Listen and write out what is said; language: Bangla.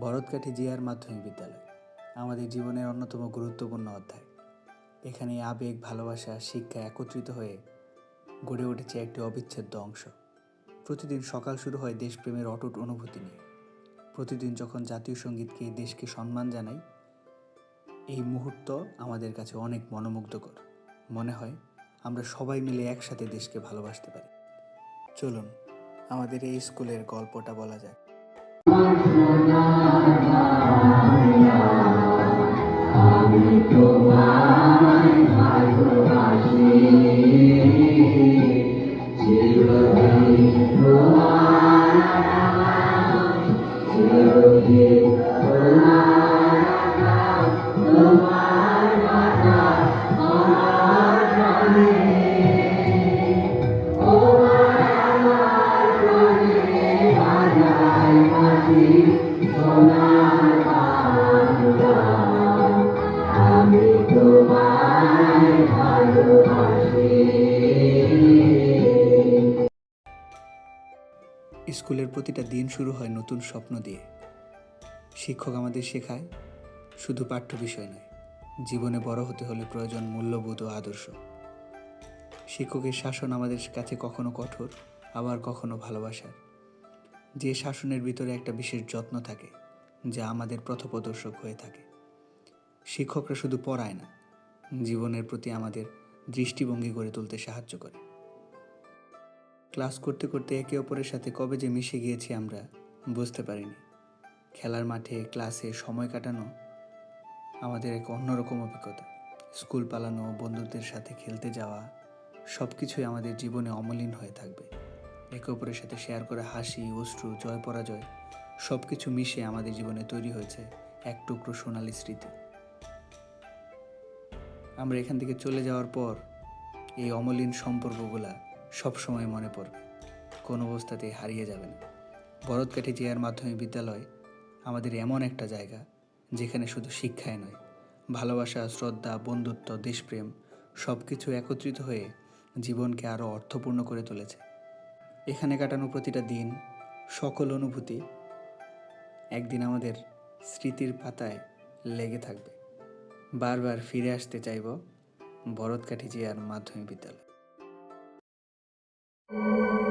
ভরতকাঠি জিয়ার মাধ্যমিক বিদ্যালয়, আমাদের জীবনের অন্যতম গুরুত্বপূর্ণ অধ্যায়। এখানে আবেগ, ভালোবাসা, শিক্ষা একত্রিত হয়ে গড়ে উঠেছে একটি অবিচ্ছেদ্য অংশ। প্রতিদিন সকাল শুরু হয় দেশপ্রেমের অটুট অনুভূতি নিয়ে। প্রতিদিন যখন জাতীয় সঙ্গীতকে দেশকে সম্মান জানাই, এই মুহূর্ত আমাদের কাছে অনেক মনোমুগ্ধকর। মনে হয় আমরা সবাই মিলে একসাথে দেশকে ভালোবাসতে পারি। চলুন, আমাদের এই স্কুলের গল্পটা বলা যাক। One for nine. স্কুলের প্রতিটা দিন শুরু হয় নতুন স্বপ্ন দিয়ে। শিক্ষক আমাদের শেখায়, শুধু পাঠ্য বিষয় নয়, জীবনে বড় হতে হলে প্রয়োজন মূল্যবোধ ও আদর্শ। শিক্ষকের শাসন আমাদের কাছে কখনো কঠোর, আবার কখনো ভালোবাসার। যে শাসনের ভিতরে একটা বিশেষ যত্ন থাকে, যা আমাদের পথপ্রদর্শক হয়ে থাকে। শিক্ষকরা শুধু পড়ায় না, জীবনের প্রতি আমাদের দৃষ্টিভঙ্গি গড়ে তুলতে সাহায্য করে। ক্লাস করতে করতে একে অপরের সাথে কবে যে মিশে গিয়েছি আমরা বুঝতে পারিনি। খেলার মাঠে, ক্লাসে সময় কাটানো আমাদের এক অন্যরকম অভিজ্ঞতা। স্কুল পালানো, বন্ধুদের সাথে খেলতে যাওয়া সব কিছুই আমাদের জীবনে অমলিন হয়ে থাকবে। একে অপরের সাথে শেয়ার করে হাসি, অশ্রু, জয় পরাজয় সব কিছু মিশে আমাদের জীবনে তৈরি হয়েছে এক টুকরো সোনালি স্মৃতি। আমরা এখান থেকে চলে যাওয়ার পর এই অমলিন সম্পর্কগুলা সবসময় মনে পড়বে। কোনো অবস্থাতেই হারিয়ে যাবে না ভরতকাঠি জিয়ার মাধ্যমিক বিদ্যালয় আমাদের এমন একটা জায়গা যেখানে শুধু শিক্ষায় নয়, ভালোবাসা, শ্রদ্ধা, বন্ধুত্ব, দেশপ্রেম সব কিছু একত্রিত হয়ে জীবনকে আরও অর্থপূর্ণ করে তুলেছে। এখানে কাটানো প্রতিটা দিন, সকল অনুভূতি একদিন আমাদের স্মৃতির পাতায় লেগে থাকবে। বারবার ফিরে আসতে চাইব ভরতকাঠি জিয়ার মাধ্যমিক বিদ্যালয়। Música